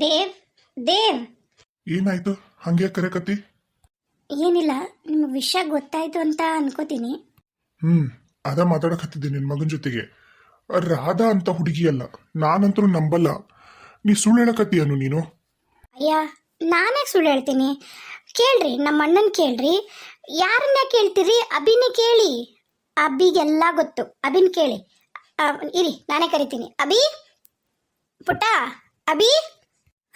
ದೇವ್ ದೇವ್. ಏನಾಯ್ತು? ಹಂಗೆ ಕರೆಕತ್ತಿ? ಏನಿಲ್ಲ ನಿಮಗೆ ವಿಷಯ ಗೊತ್ತಾಯ್ತು ಅಂತ ಅನ್ಕೋತೀನಿ. ಹ್ಮ್ ಅದ ಮಾತಾಡಕತ್ತಿದ್ದೆ ನಿನ್ ಮಗನ ಜೊತೆಗೆ. ರಾಧಾ ಅಂತ ಹುಡುಗಿ ಅಲ್ಲ ನಾನಂತರೂ ನಂಬಲ್ಲ. ನೀ ಸುಳ್ಳು ಹೇಳಕತ್ತೀಯನು ನೀನು? ಅಯ್ಯ ನಾನೇ ಸುಳ್ಳು ಹೇಳ್ತೀನಿ? ಕೇಳ್ರಿ ನಮ್ಮ ಅಣ್ಣನ ಕೇಳ್ರಿ. ಯಾರನ್ನ ಕೇಳ್ತೀರಿ? ಅಭಿನೇ ಕೇಳಿ. ಅಭಿಗೆಲ್ಲ ಗೊತ್ತು. ಅಭಿನ್ ಕೇಳಿ. ಆ, ಇರಿ ನಾನೇ ಕರಿತೀನಿ. ಅಭಿ? ಪುಟ್ಟ ಅಭಿ?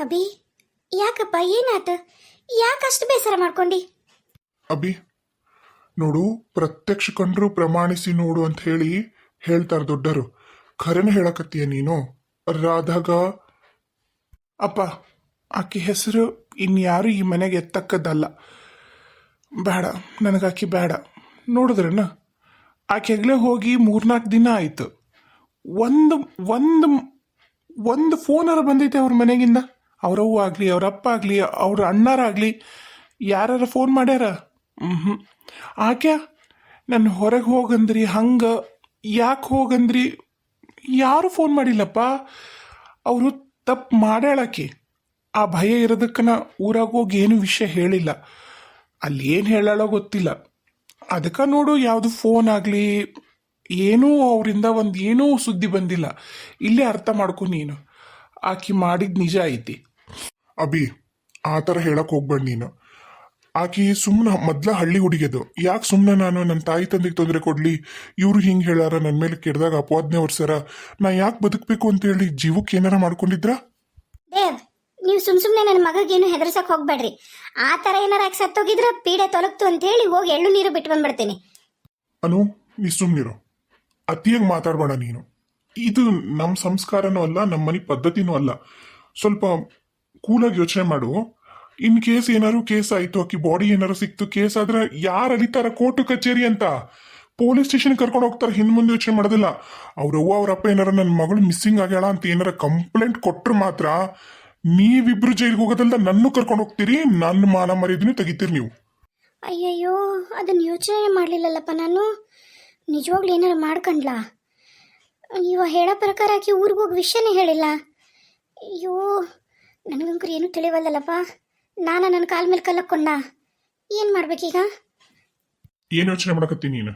ಅಭಿ, ಯಾಕಪ್ಪ ಏನಾತ ಯಾಕಷ್ಟು ಬೇಸರ ಮಾಡ್ಕೊಂಡಿ? ಅಭಿ, ನೋಡು, ಪ್ರತ್ಯಕ್ಷ ಕಂಡ್ರು ಪ್ರಮಾಣಿಸಿ ನೋಡು ಅಂತ ಹೇಳಿ ಹೇಳ್ತಾರ ದೊಡ್ಡರು. ಖರೇನ ಹೇಳಕತ್ತೀಯ ನೀನು? ರಾಧಾಗ, ಅಪ್ಪ, ಆಕೆ ಹೆಸರು ಇನ್ಯಾರು ಈ ಮನೆಗೆ ಎತ್ತಕ್ಕದ್ದಲ್ಲ. ಬೇಡ, ನನಗಾಕಿ ಬೇಡ. ನೋಡಿದ್ರನ? ಆಕೆಗ್ಲೇ ಹೋಗಿ ಮೂರ್ನಾಲ್ಕು ದಿನ ಆಯ್ತು. ಒಂದು ಒಂದು ಒಂದು ಫೋನರ ಬಂದೈತೆ ಅವ್ರ ಮನೆಗಿಂದ? ಅವ್ರವ್ವ ಆಗಲಿ ಅವರಪ್ಪ ಆಗಲಿ, ಅವ್ರ ಅಣ್ಣಾರಾಗಲಿ ಯಾರು ಫೋನ್ ಮಾಡ್ಯಾರ? ಹ್ಞೂ ಆಕೆ ನನ್ನ ಹೊರಗೆ ಹೋಗಂದ್ರಿ, ಹಂಗೆ ಯಾಕೆ ಹೋಗಂದ್ರಿ? ಯಾರು ಫೋನ್ ಮಾಡಿಲ್ಲಪ್ಪ? ಅವರು ತಪ್ಪು ಮಾಡ್ಯಾಳಕಿ. ಆ ಭಯ ಇರೋದಕ್ಕನ ಊರಾಗ ಹೋಗಿ ಏನು ವಿಷಯ ಹೇಳಿಲ್ಲ. ಅಲ್ಲಿ ಏನು ಹೇಳಾಳೋ ಗೊತ್ತಿಲ್ಲ. ಅದಕ್ಕೆ ನೋಡು, ಯಾವುದು ಫೋನ್ ಆಗಲಿ, ಏನೂ ಅವರಿಂದ ಒಂದು ಏನೂ ಸುದ್ದಿ ಬಂದಿಲ್ಲ. ಇಲ್ಲೇ ಅರ್ಥ ಮಾಡ್ಕೊ ನೀನು. ಆಕೆ ಮಾಡಿದ ನಿಜ ಐತಿ. ಅಭಿ ಆ ಥರ ಹೇಳಕ್ ಹೋಗ್ಬೇಡ ನೀನು. ಆಕಿ ಸುಮ್ಮನೆ ಮೊದ್ಲ ಹಳ್ಳಿ ಹುಡುಗಿದು ಯಾಕೆ ಸುಮ್ಮನೆ ನಾನು ನನ್ನ ತಾಯಿ ತಂದೆಗೆ ತೊಂದರೆ ಕೊಡಲಿ? ಇವರು ಹಿಂಗೆ ಹೇಳಾರ ನನ್ನ ಮೇಲೆ ಕೆಡ್ದಾಗ ಅಪವಾದನೆ ಹೊರ್ಸಾರ ನಾ ಯಾಕೆ ಬದುಕಬೇಕು ಅಂತ ಹೇಳಿ ಜೀವಕ್ಕೆ ಏನಾರ ಮಾಡ್ಕೊಂಡಿದ್ರ? ದೇವ್ ನೀವು ಸುಮ್ ಸುಮ್ಮನೆ ನನ್ನ ಮಗಗೇನು ಹೆದರ್ಸಕ್ ಹೋಗ್ಬೇಡ್ರಿ. ಆ ಥರ ಏನಾರ ಯಾಕೆ ಸತ್ತೋಗಿದ್ರ ಪೀಡೆ ತೊಲಗ್ತು ಅಂತ ಹೇಳಿ ಹೋಗಿ ಎಳ್ಳು ನೀರು ಬಿಟ್ಟು ಬಂದ್ಬಿಡ್ತೀನಿ. ಅನು ನೀ ಸುಮ್ನಿರು ಅತಿಯಾಗಿ ಮಾತಾಡಬೇಡ ನೀನು. ಇದು ನಮ್ಮ ಸಂಸ್ಕಾರನೂ ಅಲ್ಲ ನಮ್ಮ ಮನೆ ಪದ್ಧತಿನೂ ಅಲ್ಲ. ಸ್ವಲ್ಪ ಕೂಲಾಗಿ ಯೋಚನೆ ಮಾಡು. ಇನ್ ಕೇಸ್ ಏನಾದ್ರು ಕೇಸ್ ಆಯ್ತು, ಆಕಿ ಬಾಡಿ ಏನಾರು ಸಿಕ್ತು, ಕೇಸ್ ಆದ್ರೆ ಯಾರು ಅಲಿತಾರ ಕೋರ್ಟ್ ಕಚೇರಿ ಅಂತ? ಪೊಲೀಸ್ ಸ್ಟೇಷನ್ ಕರ್ಕೊಂಡು ಹೋಗ್ತಾರೆ ಹಿಂದ್ ಮುಂದೆ ಯೋಚನೆ ಮಾಡೋದಿಲ್ಲ. ಅವ್ರವ್ವ ಅವರಪ್ಪ ಅವ್ರ ಏನಾರ ನನ್ನ ಮಗಳು ಮಿಸ್ಸಿಂಗ್ ಆಗ್ಯಾಳ ಅಂತ ಏನಾರ ಕಂಪ್ಲೇಂಟ್ ಕೊಟ್ರೆ ಮಾತ್ರ ನೀವಿಬ್ರು ಜೈಲಿಗೆ ಹೋಗೋದಲ್ಲ ನನ್ನ ಕರ್ಕೊಂಡು ಹೋಗ್ತೀರಿ ನನ್ನ ಮಾನ ಮರ್ಯಾದನೂ ತೆಗಿತೀರಿ ನೀವು. ಅಯ್ಯಯ್ಯೋ ಅದನ್ನ ಯೋಚನೆ ಮಾಡಲಿಲ್ಲಲ್ಲಪ್ಪ ನಾನು. ನಿಜವಾಗ್ಲೂ ಏನಾರು ಮಾಡ್ಕೊಂಡ್ಲಾ? ನೀವು ಹೇಳೋ ಪ್ರಕಾರ ಆಕೆ ಊರಿಗೆ ಹೋಗಿ ವಿಷಯನೇ ಹೇಳಿಲ್ಲ. ಅಯ್ಯೋ ನನಗಂಕರು ಏನೂ ತಿಳಿವಲ್ಲಲ್ಲಪ್ಪ? ನಾನು ನನ್ನ ಕಾಲ ಮೇಲೆ ಕಲ್ಲಕ್ಕೊಂಡ? ಏನು ಮಾಡ್ಬೇಕೀಗ ಏನ್ ಯೋಚನೆ ಮಾಡಕತ್ತೀನಿ ನೀನು?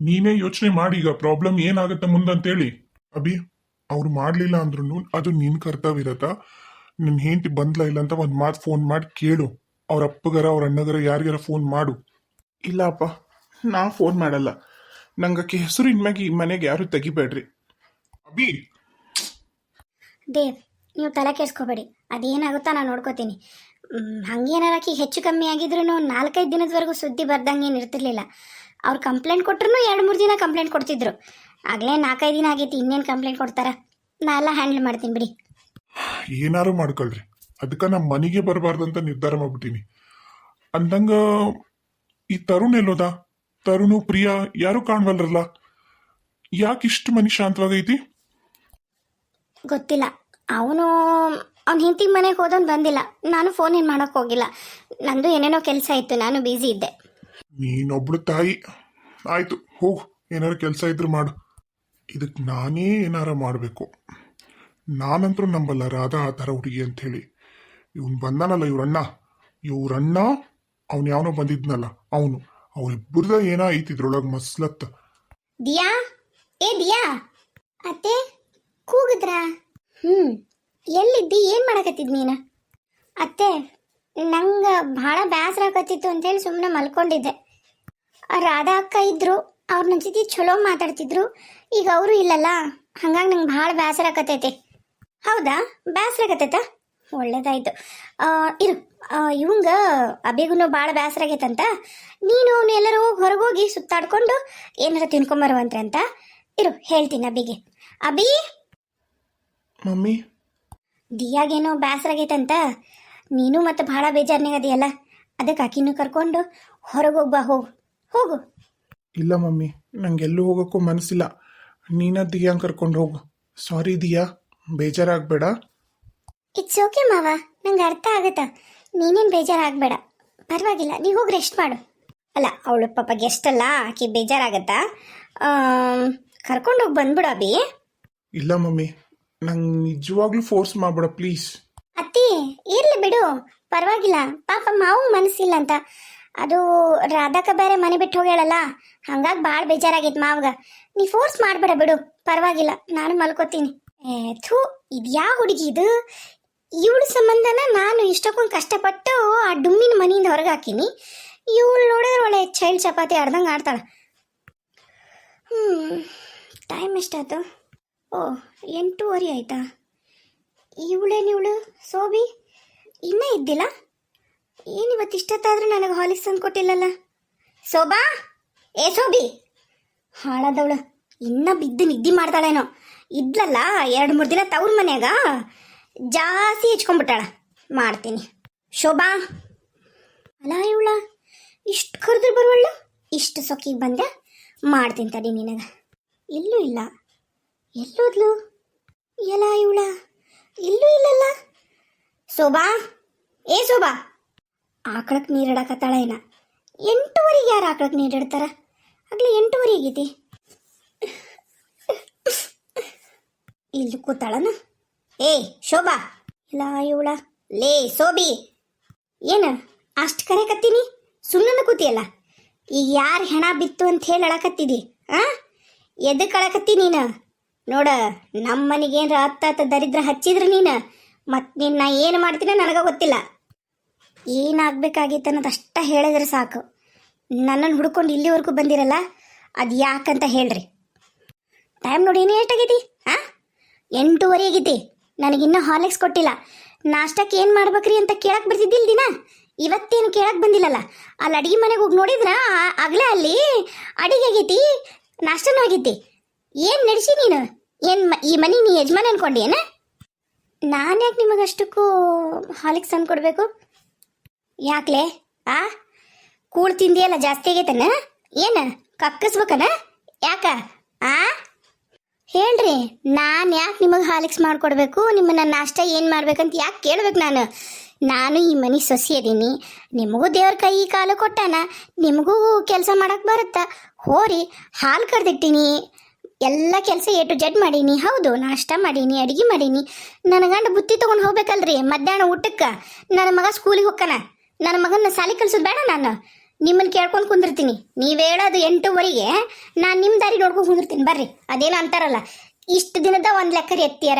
ನೀನೇ ಯೋಚನೆ ಮಾಡಿ ಈಗ ಪ್ರಾಬ್ಲಮ್ ಏನಾಗತ್ತೆ ಮುಂದಂತೇಳಿ. ಅಭಿ ಅವ್ರು ಮಾಡ್ಲಿಲ್ಲ ಅಂದ್ರೂ ಅದು ನಿನ್ ಕರ್ತವ್ಯ ಇರತ್ತ? ನಿನ್ ಹೆಂಡತಿ ಬಂದ್ಲ ಇಲ್ಲ ಅಂತ ಒಂದ್ ಮಾತು ಫೋನ್ ಮಾಡಿ ಕೇಳು. ಅವ್ರ ಅಪ್ಪಗರ ಅವ್ರ ಅಣ್ಣಗರ ಯಾರಿಗಾರ ಫೋನ್ ಮಾಡು. ಇಲ್ಲ ಅಪ್ಪ ನಾ ಫೋನ್ ಮಾಡಲ್ಲ. ನಂಗೆ ಹೆಸರು ಇನ್ಮ್ಯಾಗ ಈ ಮನೆಗೆ ಯಾರು ತೆಗಿಬೇಡ್ರಿ. ಅಭಿ! ದೇವ್ ನೀವು ತಲೆ ಕೆಡ್ಸ್ಕೋಬೇಡಿ. ಅದೇನಾಗುತ್ತಾ ನಾನು ನೋಡ್ಕೋತೀನಿ. ಹಂಗೇನಾರ ಆಕಿ ಹೆಚ್ಚು ಕಮ್ಮಿ ಆಗಿದ್ರು ನಾಲ್ಕೈದು ದಿನದವರೆಗೂ ಸುದ್ದಿ ಬರ್ದಂಗೆ ಏನು ಇರ್ತಿರ್ಲಿಲ್ಲ ಅವ್ರು ಕಂಪ್ಲೇಂಟ್ ಕೊಟ್ರು ಎರಡು ಮೂರು ದಿನ ಕಂಪ್ಲೇಂಟ್ ಕೊಡ್ತಿದ್ರು. ಆಗಲೇ ನಾಲ್ಕೈದು ದಿನ ಆಗೈತಿ ಇನ್ನೇನು ಕಂಪ್ಲೇಂಟ್ ಕೊಡ್ತಾರ? ನಾ ಎಲ್ಲ ಹ್ಯಾಂಡಲ್ ಮಾಡ್ತೀನಿ ಬಿಡಿ. ಏನಾರು ಮಾಡ್ಕೊಳ್ರಿ. ಅದಕ್ಕೆ ನಮ್ಮ ಮನೆಗೆ ಬರಬಾರ್ದಂತ ನಿರ್ಧಾರ ಮಾಡ್ಬಿಟ್ಟಿನಿ ಅಂದಂಗ ಈ ತರುಣ್ ಎಲ್ಲೋದ? ತರುಣು ಪ್ರಿಯಾ ಯಾರು ಕಾಣ್ವಲ್ರಲ್ಲ? ಯಾಕೆ ಇಷ್ಟು ಮನಿ ಶಾಂತವಾಗೈತಿ? ಗೊತ್ತಿಲ್ಲ. ಅವನು ಅವ್ನ ಹಿಂತಿಗೆ ಮನೆಗೆ ಹೋದವ್ನು ಬಂದಿಲ್ಲ. ನಾನು ಫೋನ್ ಏನು ಮಾಡಕ್ ಹೋಗಿಲ್ಲ. ನಂದು ಏನೇನೋ ಕೆಲಸ ಇತ್ತು ನಾನು ಬ್ಯುಸಿ ಇದ್ದೆ. ನೀನೊಬ್ಳು ತಾಯಿ. ಆಯ್ತು ಹೋಗು. ಏನಾರು ಕೆಲಸ ಇದ್ರು ಮಾಡು. ಇದಕ್ಕೆ ನಾನೇ ಏನಾರ ಮಾಡಬೇಕು. ನಾನಂತರೂ ನಂಬಲ್ಲ ರಾಧಾ ಆ ಥರ ಹುಡುಗಿ ಹೇಳಿ ಇವನು ಬಂದಾನಲ್ಲ ಇವ್ರಣ್ಣ. ಇವ್ರಣ್ಣ ಅವನು ಯಾವನೋ ಬಂದಿದ್ನಲ್ಲ ಅವನು. ಅವರಿಬ್ಬರದ ಏನೋ ಐತಿ ಇದ್ರೊಳಗೆ ಮಸ್ಲತ್. ದಿಯಾ? ಏ ದಿಯಾ? ಅತ್ತೆ ಕೂಗಿದ್ರಾ? ಹ್ಞೂ ಎಲ್ಲಿದ್ದಿ? ಏನು ಮಾಡಕತ್ತಿದ್ ನೀನು? ಅತ್ತೆ ನಂಗೆ ಭಾಳ ಬೇಸರ ಅಂತ ಅಂತೇಳಿ ಸುಮ್ಮನೆ ಮಲ್ಕೊಂಡಿದ್ದೆ. ರಾಧಾ ಅಕ್ಕ ಇದ್ರು ಅವ್ರ ನನ್ನ ಜೊತೆ ಚಲೋ ಮಾತಾಡ್ತಿದ್ರು. ಈಗ ಅವರು ಇಲ್ಲಲ್ಲ ಹಂಗಾಗಿ ನಂಗೆ ಭಾಳ ಬೇಸರ ಆಗತೈತಿ ಹೌದಾ? ಬೇಸರ ಒಳ್ಳೇದಾಯ್ತು. ಆ, ಇರು ಇವಂಗ ಅಬೇಗುನು ಭಾಳ ಬೇಸರ ಆಗೈತಂತ. ನೀನು ಅವನು ಎಲ್ಲರೂ ಹೋಗಿ ಹೊರಗೋಗಿ ಸುತ್ತಾಡ್ಕೊಂಡು ಏನಾರ ತಿನ್ಕೊಂಬರುವಂತ್ರಂತ ಇರು ಹೇಳ್ತೀನಿ ಅಬಿಗೆ ಅಬಿ ಮಮ್ಮಿ? ದಿಯಾಗೇನೋ ಬ್ಯಾಸರಾಗೈತಂತ? ನೀನು ಮತ್ತೆ ಭಾಳ ಬೇಜಾರ್ನಾಗ ಅದಿಯಲ್ಲ ಅದಕ್ಕೆ ಆಕಿನೂ ಕರ್ಕೊಂಡು ಹೊರಗೆ ಹೋಗ್ಬಾ ಹೋಗು. ಹೋಗು. ಇಲ್ಲ ಮಮ್ಮಿ ನಂಗೆ ಎಲ್ಲೂ ಹೋಗೋಕ್ಕೂ ಮನಸ್ಸಿಲ್ಲ. ನೀನ ದಿಯಾ ಕರ್ಕೊಂಡು ಹೋಗು. ಸಾರಿ ದಿಯಾ. ಬೇಜಾರಾಗಬೇಡ. ಇಟ್ಸ್ ಓಕೆ ಮಾವ. ನಂಗೆ ಅರ್ಥ ಆಗತ್ತ. ನೀನೇನು ಬೇಜಾರಾಗಬೇಡ. ಪರವಾಗಿಲ್ಲ ನೀವು ಹೋಗಿ ರೆಸ್ಟ್ ಮಾಡು. ಅಲ್ಲ ಅವಳು ಪಾಪ ಗೆಸ್ಟ್ ಅಲ್ಲ ಆಕೆ ಬೇಜಾರಾಗತ್ತಾ? ಕರ್ಕೊಂಡೋಗಿ ಬಂದ್ಬಿಡು ಅಬಿ ಇಲ್ಲ ಮಮ್ಮಿ ನಂಗೆ ನಿಜವಾಗ್ಲೂ ಫೋರ್ಸ್ ಮಾಡ್ಬೇಡ ಪ್ಲೀಸ್ ಅತ್ತಿ, ಇರ್ಲಿ ಬಿಡು. ಪರವಾಗಿಲ್ಲ. ಪಾಪ ಮಾವು ಮನಸ್ಸಿಲ್ಲ ಅಂತ. ಅದು ರಾಧಾಕ ಬೇರೆ ಮನೆ ಬಿಟ್ಟು ಹೋಗ್ಯಾಳಲ್ಲ. ಹಂಗಾಗಿ ಭಾಳ ಬೇಜಾರಾಗೈತೆ ಮಾವಗ. ನೀ ಫೋರ್ಸ್ ಮಾಡ್ಬೇಡ ಬಿಡು. ಪರವಾಗಿಲ್ಲ. ನಾನು ಮಲ್ಕೋತೀನಿ. ಏ, ಥೂ, ಇದು ಯಾವ ಹುಡುಗಿ ಇದು? ಇವಳ ಸಂಬಂಧನ ನಾನು ಇಷ್ಟಕ್ಕೊಂದು ಕಷ್ಟಪಟ್ಟು ಆ ಡುಮ್ಮಿನ ಮನೆಯಿಂದ ಹೊರಗೆ ಹಾಕಿನಿ ಇವಳು ನೋಡಿದ್ರೆ ಒಳ್ಳೆ ಚೈಲ್ಡ್ ಚಪಾತಿ ಆಡ್ದಂಗೆ ಆಡ್ತಾಳೆ. ಹ್ಞೂ ಟೈಮ್ ಎಷ್ಟಾಯ್ತು? ಓ, ಎಂಟೂವರೆ ಆಯ್ತಾ? ಇವಳೇನಿವಳು ಸೋಬಿ, ಇನ್ನೂ ಇದ್ದಿಲ್ಲ? ಏನು ಇವತ್ತು ಇಷ್ಟೊತ್ತಾದ್ರೂ ನನಗೆ ಹಾಲಿಕ್ಸ್ ತಂದು ಕೊಟ್ಟಿಲ್ಲಲ್ಲ? ಸೋಬಾ? ಏ, ಸೋಬಿ! ಹಾಳಾದವಳು. ಇನ್ನ ಬಿದ್ದು ನಿದ್ದೆ ಮಾಡ್ತಾಳೇನೋ ಇದ್ಲಲ್ಲ, ಎರಡು ಮೂರು ದಿನ ತವ್ರ ಮನ್ಯಾಗ ಜಾಸ್ತಿ ಹೆಚ್ಕೊಂಡ್ಬಿಟ್ಟಾಳ. ಮಾಡ್ತೀನಿ. ಶೋಭಾ! ಅಲ್ಲ ಇವಳ? ಇಷ್ಟು ಕರೆದ್ರು ಬರುವಳ್ಳು ಇಷ್ಟು ಸೊಕ್ಕಿಗೆ ಬಂದೆ? ಮಾಡ್ತೀನಿ ತಡಿ ನಿನಗೆ. ಇಲ್ಲೂ ಇಲ್ಲ. ಎಲ್ಲೋದ್ಲು? ಎಲ್ಲ ಇವಳ? ಇಲ್ಲೂ ಇಲ್ಲಲ್ಲ? ಶೋಭಾ? ಏ ಶೋಭಾ? ಆಕಳಕ್ಕೆ ನೀರಿಡಕತ್ತಾಳ ಏನ ಎಂಟುವರೆಗೆ ಯಾರು ಆಕಳಕ್ಕೆ ನೀರಿಡ್ತಾರ? ಆಗ್ಲಿ ಎಂಟುವರೆ ಆಗೈತಿ. ಇಲ್ಲಿ ಕೂತಾಳನ? ಏ ಶೋಭಾ? ಇಲ್ಲ ಇವಳ? ಲೇ ಸೋಬಿ ಏನ, ಅಷ್ಟು ಕರೆಕತ್ತೀನಿ ಸುಮ್ಮನೆ ಕೂತಿಯಲ್ಲ? ಈಗ ಯಾರು ಹೆಣ ಬಿತ್ತು ಅಂತ ಹೇಳಿ ಅಳಕತ್ತಿದಿ, ಆ? ಎದಕ್ಕೆ ಅಳಕತ್ತಿ ನೀನು? ನೋಡ ನಮ್ಮ ಹತ್ತ ಹತ್ತ ದರಿದ್ರ ಹಚ್ಚಿದ್ರ ನೀನು? ಮತ್ತು ನಿನ್ನ ಏನು ಮಾಡ್ತೀನ ನನಗೆ ಗೊತ್ತಿಲ್ಲ. ಏನಾಗಬೇಕಾಗಿತ್ತು ಅನ್ನೋದು ಅಷ್ಟ ಹೇಳಿದ್ರೆ ಸಾಕು. ನನ್ನನ್ನು ಹುಡ್ಕೊಂಡು ಇಲ್ಲಿವರೆಗೂ ಬಂದಿರಲ್ಲ, ಅದು ಯಾಕಂತ ಹೇಳ್ರಿ. ಟೈಮ್ ನೋಡಿ ಏನು ಎಷ್ಟಾಗೈತಿ? ಹಾಂ? ಎಂಟೂವರೆ ಆಗೈತಿ. ನನಗಿನ್ನೂ ಹಾರ್ಲಿಕ್ಸ್ ಕೊಟ್ಟಿಲ್ಲ. ನಾಷ್ಟಕ್ಕೆ ಏನು ಮಾಡ್ಬೇಕ್ರಿ ಅಂತ ಕೇಳಕ್ಕೆ ಬರ್ತಿದ್ದಿಲ್ಲ ದಿನ? ಇವತ್ತೇನು ಕೇಳಕ್ಕೆ ಬಂದಿಲ್ಲಲ್ಲ? ಅಲ್ಲಿ ಅಡಿಗೆ ಮನೆಗೆ ಹೋಗಿ ನೋಡಿದ್ರ? ಆಗಲೇ ಅಲ್ಲಿ? ಅಡಿಗೆ ಆಗೈತಿ? ನಾಷ್ಟನೂ ಆಗೈತಿ? ಏನು ನಡೆಸಿ ನೀನು? ಏನು ಈ ಮನೆ ನೀ ಯಜಮಾನ ಅನ್ಕೊಂಡೇನ ನಾನು ಯಾಕೆ ನಿಮಗಷ್ಟಕ್ಕೂ ಹಾಲಿಕ್ಸ್ ತಂದು ಕೊಡಬೇಕು? ಯಾಕ್ಲೆ? ಆ? ಕೂಳು ತಿಂದಿಯಲ್ಲ ಜಾಸ್ತಿ ಆಗೈತನ ಏನ? ಕಕ್ಕಸ್ಬೇಕನ? ಯಾಕ? ಆ? ಹೇಳ್ರಿ, ನಾನು ಯಾಕೆ ನಿಮಗೆ ಹಾಲಿಕ್ಸ್ ಮಾಡ್ಕೊಡ್ಬೇಕು? ನಿಮ್ಮನ್ನ ನಾಷ್ಟ ಏನು ಮಾಡ್ಬೇಕಂತ ಯಾಕೆ ಕೇಳ್ಬೇಕು ನಾನು? ನಾನು ಈ ಮನೆ ಸೊಸಿ ಅದೀನಿ. ನಿಮಗೂ ದೇವ್ರ ಕೈ ಕಾಲು ಕೊಟ್ಟಾನ. ನಿಮಗೂ ಕೆಲಸ ಮಾಡಕ್ಕೆ ಬರುತ್ತಾ? ಹೋರಿ, ಹಾಲು ಕರೆದಿಟ್ಟಿನಿ. ಎಲ್ಲ ಕೆಲಸ ಎ ಟು ಜಡ್ ಮಾಡೀನಿ. ಹೌದು, ನಾಷ್ಟ ಮಾಡೀನಿ, ಅಡುಗೆ ಮಾಡೀನಿ. ನನ್ನ ಗಂಡ ಬುತ್ತಿ ತೊಗೊಂಡು ಹೋಗ್ಬೇಕಲ್ರಿ. ಮಧ್ಯಾಹ್ನ ಊಟಕ್ಕೆ ನನ್ನ ಮಗ ಸ್ಕೂಲಿಗೆ ಹೋಗ್ಕನ ನನ್ನ ಮಗನ ಸಾಲಿ ಕಲ್ಸೋದು ಬೇಡ ನಾನು. ನಿಮ್ಮನ್ನ ಕೇಳ್ಕೊಂಡು ಕುಂದಿರ್ತೀನಿ. ನೀವು ಹೇಳೋದು ಎಂಟೂವರೆಗೆ ನಾನು ನಿಮ್ಮ ದಾರಿ ನೋಡ್ಕೊಂಡು ಕುಂದಿರ್ತೀನಿ. ಬರ್ರಿ. ಅದೇನು ಅಂತಾರಲ್ಲ. ಇಷ್ಟು ದಿನದ ಒಂದು ಲೆಕ್ಕ ಎತ್ತಿಯಾರ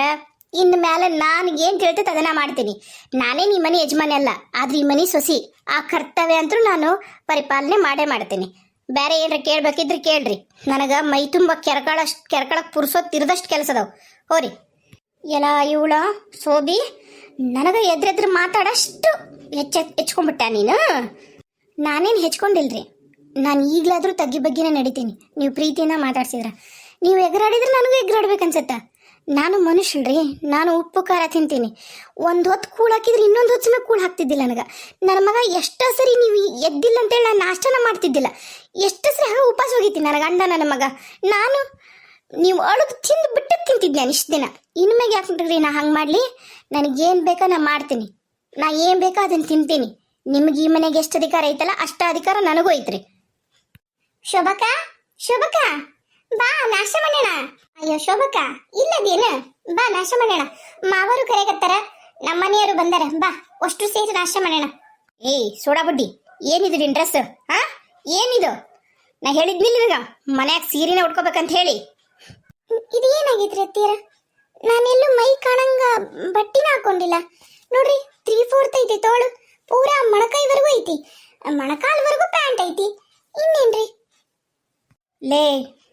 ಇನ್ನು ಮೇಲೆ ನಾನು ಏನು ತಿಳ್ತೈತೆ ಅದನ್ನ ಮಾಡ್ತೀನಿ. ನಾನೇ ನಿಮ್ಮನೆ ಮನೆ ಯಜಮಾನಿ ಅಲ್ಲ. ಆದ್ರೆ ಈ ಮನೆ ಸೊಸಿ. ಆ ಕರ್ತವ್ಯ ಅಂತೂ ನಾನು ಪರಿಪಾಲನೆ ಮಾಡೇ ಮಾಡ್ತೀನಿ. ಬೇರೆ ಏನ್ರ ಕೇಳ್ಬೇಕಿದ್ರೆ ಕೇಳ್ರಿ. ನನಗೆ ಮೈ ತುಂಬ ಕೆರಕಳಷ್ಟು ಕೆರಕಳಕ್ಕೆ ಪುರ್ಸೋತ್ ತಿರ್ದಷ್ಟು ಕೆಲಸ ಅದಾವ. ಹೋರಿ. ಎಲ್ಲ ಇವಳ ಸೋಬಿ, ನನಗೆ ಎದ್ರೆದ್ರ ಮಾತಾಡಷ್ಟು ಹೆಚ್ಚ ಹೆಚ್ಕೊಂಡ್ಬಿಟ್ಟ ನೀನು? ನಾನೇನು ಹೆಚ್ಕೊಂಡಿಲ್ರಿ? ನಾನು ಈಗಲಾದರೂ ತಗ್ಗಿ ಬಗ್ಗೆನೇ ನಡಿತೀನಿ. ನೀವು ಪ್ರೀತಿಯಿಂದ ಮಾತಾಡ್ಸಿದ್ರ. ನೀವು ಎಗರಾಡಿದ್ರೆ ನನಗೂ ಎಗರಾಡ್ಬೇಕನ್ಸತ್ತ. ನಾನು ಮನುಷ್ಯನ್ರಿ ನಾನು ಉಪ್ಪು ಖಾರ ತಿಂತೀನಿ. ಒಂದು ಹೊತ್ತು ಕೂಳ್ ಹಾಕಿದ್ರೆ ಇನ್ನೊಂದು ಹೊತ್ತು ಕೂಳ್ ಹಾಕ್ತಿದ್ದಿಲ್ಲ ನನಗೆ. ನನ್ನ ಮಗ ಎಷ್ಟೋ ಸರಿ ನೀವು ಎದ್ದಿಲ್ಲ ಅಂತೇಳಿ ನಾನು ನಾಷ್ಟನ ಮಾಡ್ತಿದ್ದಿಲ್ಲ. ಎಷ್ಟು ಸರಿ ಹಾಗೆ ಉಪವಾಸ ಹೋಗಿದ್ದೀನಿ ನನ್ನ ಗಂಡ, ನನ್ನ ಮಗ. ನಾನು ನೀವು ಅಳುದು ತಿಂದು ಬಿಟ್ಟು ತಿಂತಿದ್ದೆ ನಾನು ಇಷ್ಟು ದಿನ. ಇನ್ಮೇಗೆ ಯಾಕೆ ನಾ ಹಂಗೆ ಮಾಡಲಿ? ನನಗೇನು ಬೇಕೋ ನಾನು ಮಾಡ್ತೀನಿ. ನಾ ಏನು ಬೇಕೋ ಅದನ್ನು ತಿಂತೀನಿ. ನಿಮ್ಗೆ ಈ ಮನೆಗೆ ಎಷ್ಟು ಅಧಿಕಾರ ಐತಲ್ಲ ಅಷ್ಟು ಅಧಿಕಾರ ನನಗೂ ಐತ್ರಿ. ಶೋಭಕ ಶೋಭಕ. ಬಾ, ನಾಶ ಮಾಡೋಣ. ಅಯ್ಯೋ ಶೋಭಕ ಇಲ್ಲದೇನ? ಬಾ, ನಾಶ ಮಾಡೋಣ. ಮಾವರು ಕರೆಗತ್ತಾರ ನಮ್ಮ ಮನೆಯವರು ಬಂದಾರ. ಬಾ, ಅಷ್ಟು ಸೇರಿ ನಾಶ ಮಾಡೋಣ. ಏಯ್, ಸೋಡಾ ಬುಡ್ಡಿ, ಏನಿದು ನಿನ್ ಡ್ರೆಸ್ ಹಾ? ಏನಿದು? ನಾ ಹೇಳಿದ್ನಿಲ್ಲ ಮನ್ಯಾಗ ಸೀರೆನ ಉಟ್ಕೋಬೇಕಂತ ಹೇಳಿ. ಇದು ಏನಾಗೈತ್ರಿ ಅತ್ತೀರ ನಾನೆಲ್ಲೂ ಮೈ ಕಾಣಂಗ ಬಟ್ಟಿನ ಹಾಕೊಂಡಿಲ್ಲ. ನೋಡ್ರಿ ತ್ರೀ ಫೋರ್ತ್ ಐತಿ ತೋಳು. ಪೂರಾ ಮೊಣಕೈವರೆಗೂ ಐತಿ. ಮೊಣಕಾಲ್ವರೆಗೂ ಪ್ಯಾಂಟ್ ಐತಿ. ಇನ್ನೇನ್ರಿ? ಲೇ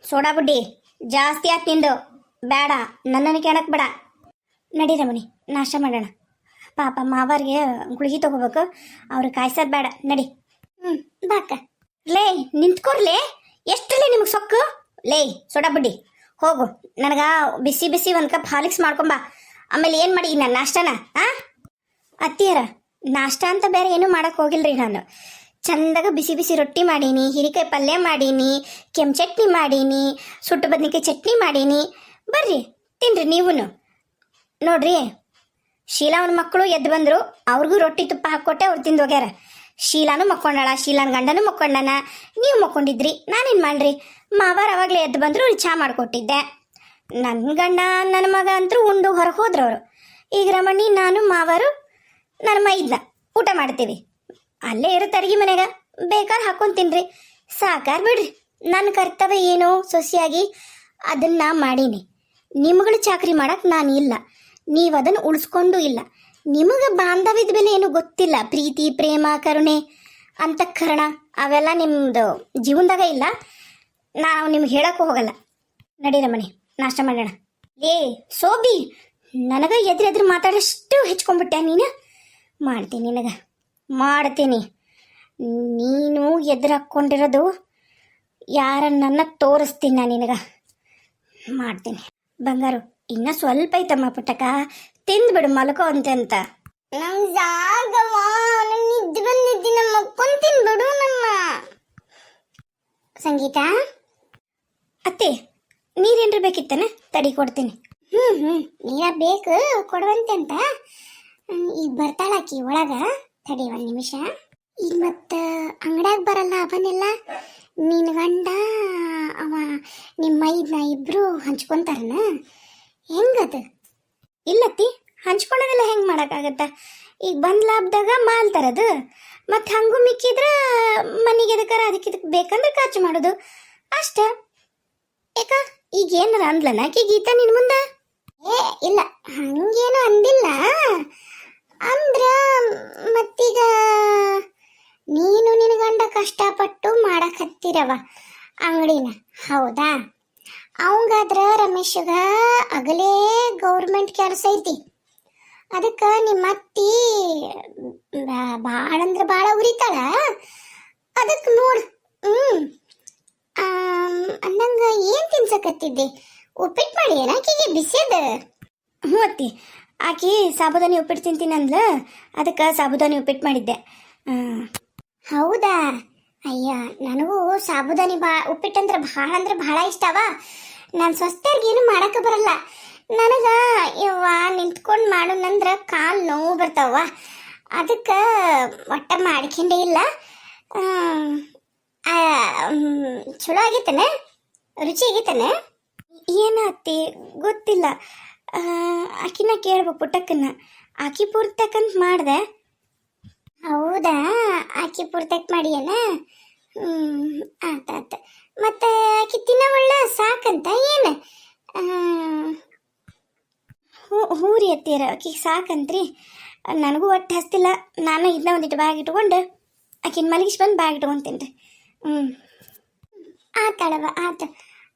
ಸೋಡಾ ಬುಡ್ಡಿ, ಜಾಸ್ತಿ ಆತ್ ನಿಂದು ಬೇಡ ನನ್ನನ್ನು ಕೇಳಕ್ ಬೇಡ. ನಡಿ ರಮಣಿ, ನಾಷ್ಟ ಮಾಡೋಣ. ಪಾಪ ಮಾವರಿಗೆ ಗುಳಿಗೆ ತಗೋಬೇಕು, ಅವ್ರು ಕಾಯ್ಸೋದ್ ಬೇಡ. ನಡಿ. ಹ್ಞೂ ಬಾಕ ಲೇ ನಿಂತ್ಕೊರ್ಲೇ ಎಷ್ಟಲ್ಲೇ ನಿಮಗೆ ಸೊಕ್ಕು? ಲೇ, ಸೋಡಾ ಬುಡ್ಡಿ, ಹೋಗು. ನನಗ ಬಿಸಿ ಬಿಸಿ ಒಂದು ಕಪ್ ಹಾಲಿಕ್ಸ್ ಮಾಡ್ಕೊಂಬಾ ಆಮೇಲೆ ಏನು ಮಾಡಿ ನಾನು ನಾಷ್ಟನ, ಆ? ಅತ್ತಿಯರ, ನಾಷ್ಟ ಅಂತ ಬೇರೆ ಏನೂ ಮಾಡಕ್ ಹೋಗಿಲ್ರಿ ನಾನು. ಚಂದಾಗ ಬಿಸಿ ಬಿಸಿ ರೊಟ್ಟಿ ಮಾಡೀನಿ, ಹೀರಿಕಾಯಿ ಪಲ್ಯ ಮಾಡೀನಿ, ಕೆಂಪು ಚಟ್ನಿ ಮಾಡೀನಿ, ಸುಟ್ಟು ಬದ್ನಿಕಾಯಿ ಚಟ್ನಿ ಮಾಡೀನಿ. ಬರ್ರಿ, ತಿನ್ರಿ ನೀವೂ ನೋಡ್ರಿ, ಶೀಲಾವನ ಮಕ್ಕಳು ಎದ್ದು ಬಂದರು, ಅವ್ರಿಗೂ ರೊಟ್ಟಿ ತುಪ್ಪ ಹಾಕ್ಕೊಟ್ಟೆ ಅವ್ರು ತಿಂದು ಹೋಗ್ಯಾರ. ಶೀಲಾನು ಮಕ್ಕೊಂಡಾಳ, ಶೀಲಾನ ಗಂಡನೂ ಮಕ್ಕೊಂಡನ. ನೀವು ಮಕ್ಕೊಂಡಿದ್ರಿ, ನಾನೇನು ಮಾಡ್ರಿ? ಮಾವಾರ ಅವಾಗಲೇ ಎದ್ದು ಬಂದರು, ಅವ್ರಿಗೆ ಚಹಾ ಮಾಡಿಕೊಟ್ಟಿದ್ದೆ. ನನ್ನ ಗಂಡ ನನ್ನ ಮಗ ಅಂತೂ ಉಂಡು ಹೊರಗೆ ಹೋದ್ರವರು. ಈಗ ರಮಣಿ, ನಾನು, ಮಾವರು ನನ್ನ ಮೈದ್ನ, ಊಟ ಮಾಡ್ತೀವಿ. ಅಲ್ಲೇ ಇರುತ್ತೆ ಅಡಿಗೆ ಮನೆಗ ಬೇಕಾದ್ರೆ ಹಾಕೊಂಡು ತಿನ್ರಿ. ಸಾಕಾರ್ ಬಿಡ್ರಿ. ನನ್ನ ಕರ್ತವ್ಯ ಏನು ಸೊಸಿಯಾಗಿ ಅದನ್ನ ನಾ ಮಾಡೀನಿ. ನಿಮ್ಗಳು ಚಾಕ್ರಿ ಮಾಡಕ್ ನಾನು ಇಲ್ಲ. ನೀವು ಅದನ್ನು ಉಳಿಸ್ಕೊಂಡು ಇಲ್ಲ. ನಿಮಗೆ ಬಾಂಧವ್ಯದ ಬೆಲೆ ಏನು ಗೊತ್ತಿಲ್ಲ. ಪ್ರೀತಿ, ಪ್ರೇಮ, ಕರುಣೆ ಅಂತಃಕರಣ ಅವೆಲ್ಲ ನಿಮ್ಮದು ಜೀವನದಾಗ ಇಲ್ಲ. ನಾವು ನಿಮ್ಗೆ ಹೇಳಕ್ಕೂ ಹೋಗಲ್ಲ. ನಡೀರ ಮನೆ ನಾಷ್ಟ ಮಾಡೋಣ. ಏ ಸೋಬಿ, ನನಗ ಎದ್ರೆ ಎದುರು ಮಾತಾಡೋಷ್ಟು ಹೆಚ್ಕೊಂಡ್ಬಿಟ್ಟೆ ನೀನು? ಮಾಡ್ತೀನಿ ನಿನಗ. ಮಾಡ್ತೀನಿ. ನೀನು ಎದುರು ಹಾಕ್ಕೊಂಡಿರೋದು ಯಾರನ್ನ ತೋರಿಸ್ತೀನಿ ನಾನು ನಿನಗ. ಮಾಡ್ತೀನಿ. ಬಂಗಾರು ಇನ್ನ ಸ್ವಲ್ಪ ಐತಮ್ಮ ಪುಟ್ಟಕ ತಿಂದ್ಬಿಡು ಮಲ್ಕೋ ಅಂತೆ ಅಂತ ನಮ್ ಜಾಗವ ನಿದ್ದೆ ಬಂದಿದ್ದಿ ನಮ್ಮ ನಮ್ಮ. ಸಂಗೀತ? ಅತ್ತೆ ನೀರೇನ್ರ ಬೇಕಿತ್ತನ? ತಡಿ ಕೊಡ್ತೀನಿ. ಹ್ಮ್ ಹ್ಮ್. ನೀರ ಬೇಕು ಕೊಡುವಂತೆ ಅಂತ ಈಗ ಬರ್ತಾಳಾಕಿ ಒಳಗ. ತಡಿ ಒಂದ್ ನಿಮಿಷ. ಈಗ ಮತ್ತ, ಅಂಗಡ್ಯಾಗ ಬರಲ್ಲ ಅವನೆಲ್ಲ ನಿನ್ನ ಗಂಡ, ಅವ ನಿಮ್ಮ ಮೈದ್ನ ಇಬ್ರು ಹಂಚ್ಕೊಂತಾರನ? ಹೆಂಗದ? ಇಲ್ಲತ್ತಿ ಹಂಚ್ಕೊಳ್ಳೋದೆಲ್ಲ ಹೆಂಗ್ ಮಾಡಕ್ಕಾಗತ್ತ? ಈಗ ಬಂದ್ ಲಾಭದಾಗ ಮಾಲ್ ತರದು. ಮತ್ ಹಂಗು ಮಿಕ್ಕಿದ್ರ ಮನೆಗೆ ಎದಕ್ಕಾರ ಅದಕ್ಕೆ ಇದಕ್ಕೆ ಬೇಕಂದ್ರೆ ಖರ್ಚು ಮಾಡೋದು. ಅಷ್ಟ. ಏಕ ಈಗ ಏನಾರ ಅಂದ್ಲನ ಆಕೆ ಗೀತಾ ನಿನ್ ಮುಂದ? ಏ, ಇಲ್ಲ, ಹಂಗೇನು ಅಂದಿಲ್ಲ. ಅಂದ್ರ, ಮತ್ತೀಗ ನೀನು ನಿನ್ನ ಗಂಡ ಕಷ್ಟಪಟ್ಟು ಮಾಡಕ್ ಹತ್ತಿರವ ಅಂಗಡಿನ. ಹೌದಾ? ಅವಂಗಾದ್ರ ರಮೇಶಗ ಅಗಲೇ ಗೌರ್ಮೆಂಟ್ ಕೆಲಸ ಐತಿ. ಅದಕ್ಕೆ ನಿಮ್ಮ ಅತ್ತಿ ಭಾಳ ಅಂದ್ರೆ ಭಾಳ ಉರಿತಾಳ. ಅದಕ್ಕೆ ನೋಡು ಹ್ಞೂ ಅಂದಂಗೆ ಏನು ತಿನ್ಸಕತ್ತಿದ್ದೆ? ಉಪ್ಪಿಟ್ಟು ಮಾಡಿ ಏನ ಆಕಿಗೆ? ಬಿಸಿದ ಹ್ಞೂ ಅತ್ತಿ. ಆಕಿ ಸಾಬುದಾನಿ ಉಪ್ಪಿಟ್ಟು ತಿಂತೀನಿ ಅಂದ್ಲ? ಅದಕ್ಕೆ ಸಾಬುದಾನಿ ಉಪ್ಪಿಟ್ಟು ಮಾಡಿದ್ದೆ. ಹೌದಾ? ಅಯ್ಯ, ನನಗೂ ಸಾಬುದಾನಿ ಬಾ ಉಪ್ಪಿಟ್ಟಂದ್ರೆ ಭಾಳ ಅಂದ್ರೆ ಭಾಳ ಇಷ್ಟವ ನಾನು ಏನು ಮಾಡಕ್ಕೆ ಬರಲ್ಲ. ನನಗೆ ಇವ ನಿಂತ್ಕೊಂಡು ಮಾಡೋಣಂದ್ರ ಕಾಲು ನೋವು ಬರ್ತಾವ. ಅದಕ್ಕೆ ಒಟ್ಟ ಮಾಡ್ಕೊಂಡೆ ಇಲ್ಲ. ಚಲೋ ಆಗಿತ್ತಾನೆ ರುಚಿ ಆಗಿತ್ತಾನೆ ಏನ ಅತ್ತಿ ಗೊತ್ತಿಲ್ಲ. ಆಕಿನ ಕೇಳ್ಬೇಕು ಪುಟ್ಟಕ್ಕನ್ನ ಆಕಿ ಪೂರ್ತಕ್ಕಂತ ಮಾಡ್ದೆ. ಹೌದಾ? ಆಕಿ ಪೂರ್ತಕ್ ಮಾಡಿಯನ ಹ್ಮ್, ಆತ ಮತ್ತೆ ಆಕಿ ತಿನ್ನವಳ್ಳ ಸಾಕಂತ ಏನ? ಹೂ ಹ್ಞೂ ರೀ ಅತ್ತೀರ ಸಾಕಂತ್ರಿ. ನನಗೂ ಒಟ್ಟು ಹಸ್ತಿಲ್ಲ. ನಾನು ಇದನ್ನ ಒಂದಿಟ್ಟು ಬ್ಯಾಗ್ ಇಟ್ಕೊಂಡು, ಆಕಿನ ಮಲಗಿಸಿ ಬಂದು ಬ್ಯಾಗ್ ಇಟ್ಕೊಂತೀನಿ ರೀ ಹ್ಞೂ ಆತಾಳವ ಆತ.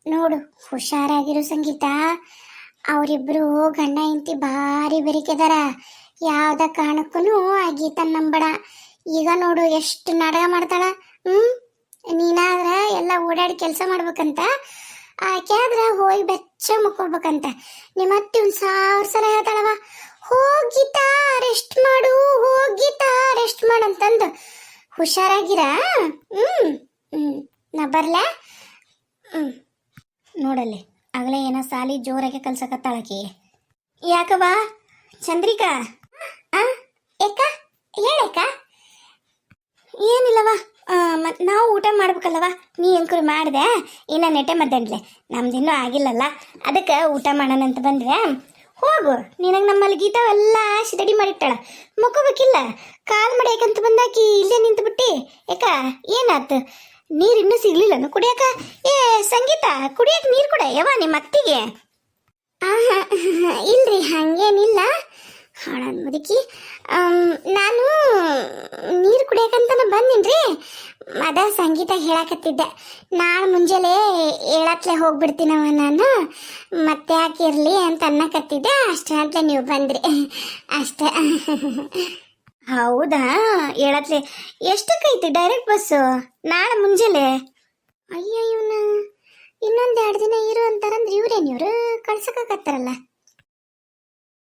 ನೋಡು, ಹುಷಾರಾಗಿರು ಸಂಗೀತ. ಅವರಿಬ್ರು ಗಂಡ ಹೆಂಡತಿ ಭಾರಿ ಬೆರಿಕೆದಾರ. ಯಾವ್ದ ಕಾರಣಕ್ಕೂ ಆ ಗೀತನ್ ನಂಬಡ ಈಗ ನೋಡು ಎಷ್ಟು ನಾಟಕ ಮಾಡ್ತಾಳ. ಹ್ಮ್? ನೀನಾದ್ರ ಎಲ್ಲ ಓಡಾಡಿ ಕೆಲಸ ಮಾಡ್ಬೇಕಂತ? ಆಕೆ ಆದ್ರ ಹೋಗಿ ಬೆಚ್ಚ ಮುಕ್ಕೋಬೇಕಂತ. ನಿಮ್ಮತ್ತಿ ಒಂದ್ ಸಾವಿರ ಸಲ ಹೇಳ್ತಾಳವ ಹೋಗಿತಾ ರೆಸ್ಟ್ ಮಾಡು, ಹೋಗಿತಾ ರೆಸ್ಟ್ ಮಾಡು ಅಂತಂದು. ಹುಷಾರಾಗಿರ? ಹ್ಮ್? ಹ್ಮ್. ನಾ ಬರ್ಲಾ? ಹ್ಮ್. ನೋಡಲ್ಲಿ. ಆಗಲೇ ಏನೋ ಸಾಲಿ ಜೋರಾಗಿ ಕಲ್ಸಕತ್ತಾಳಕಿ. ಯಾಕವ್ವ? ಚಂದ್ರಿಕಾ? ಆ? ಏಕ? ಹೇಳಕ್ಕ ಏನಿಲ್ಲವ ಮತ್ತು ನಾವು ಊಟ ಮಾಡ್ಬೇಕಲ್ಲವ ನೀ ಅಂಕರು ಮಾಡಿದೆ, ಇನ್ನ ನೆಟೆ ಮದ್ದನ್ಲೆ ನಮ್ದಿನ್ನೂ ಆಗಿಲ್ಲಲ್ಲ. ಅದಕ್ಕೆ ಊಟ ಮಾಡೋಣ ಅಂತ ಬಂದ್ವೆ. ಹೋಗು. ನಿನಗೆ ನಮ್ಮಲ್ಲಿ ಗೀತಾವೆಲ್ಲ ಸಿದಡಿ ಮಾಡಿಟ್ಟಾಳ. ಮುಕ್ಕೋಬೇಕಿಲ್ಲ? ಕಾಲ್ ಮಾಡ್ಯಾಕಂತ ಬಂದಾಕಿ ಇಲ್ಲೇ ನಿಂತು ಯಾಕ ಏನಾತು? ನೀರು ಇನ್ನೂ ಸಿಗ್ಲಿಲ್ಲನು ಕುಡಿಯಕ ಏ, ಸಂಗೀತ, ಕುಡಿಯಕ್ ನೀರು ಕೊಡ. ಯವ ನಿಮ್ಮ ಅತ್ತಿಗೆ. ಇಲ್ರಿ, ಹಂಗೇನಿಲ್ಲ. ಹಾಳನ್ ಮುದುಕಿ. ನಾನು ನೀರು ಕುಡಿಯಕಂತನ ಬಂದಿನ್ರಿ. ಅದ ಸಂಗೀತ ಹೇಳಕತ್ತಿದ್ದೆ. ನಾಳೆ ಮುಂಜಾನೆ ಏಳತ್ಲೆ ಹೋಗ್ಬಿಡ್ತೀನವ ನಾನು. ಮತ್ತೆ ಯಾಕಿರ್ಲಿ ಅಂತ ಅನ್ನಕತ್ತಿದ್ದೆ. ಅಷ್ಟೇ ಅಂತ ನೀವು ಬಂದ್ರಿ. ಅಷ್ಟೇ. ಹೌದಾ? ಹೇಳತ್ಲೆ ಎಷ್ಟಕ್ಕೈತಿ ಡೈರೆಕ್ಟ್ ಬಸ್ಸು ನಾಳೆ ಮುಂಜಾನೆ? ಅಯ್ಯೋ ಇವನ ಇನ್ನೊಂದು ಎರಡು ದಿನ ಇರು ಅಂತಾರಂದ್ರೆ ಇವ್ರೇನು ಇವರು? ಕಳ್ಸಕ್ಕಾಗತ್ತಾರಲ್ಲ?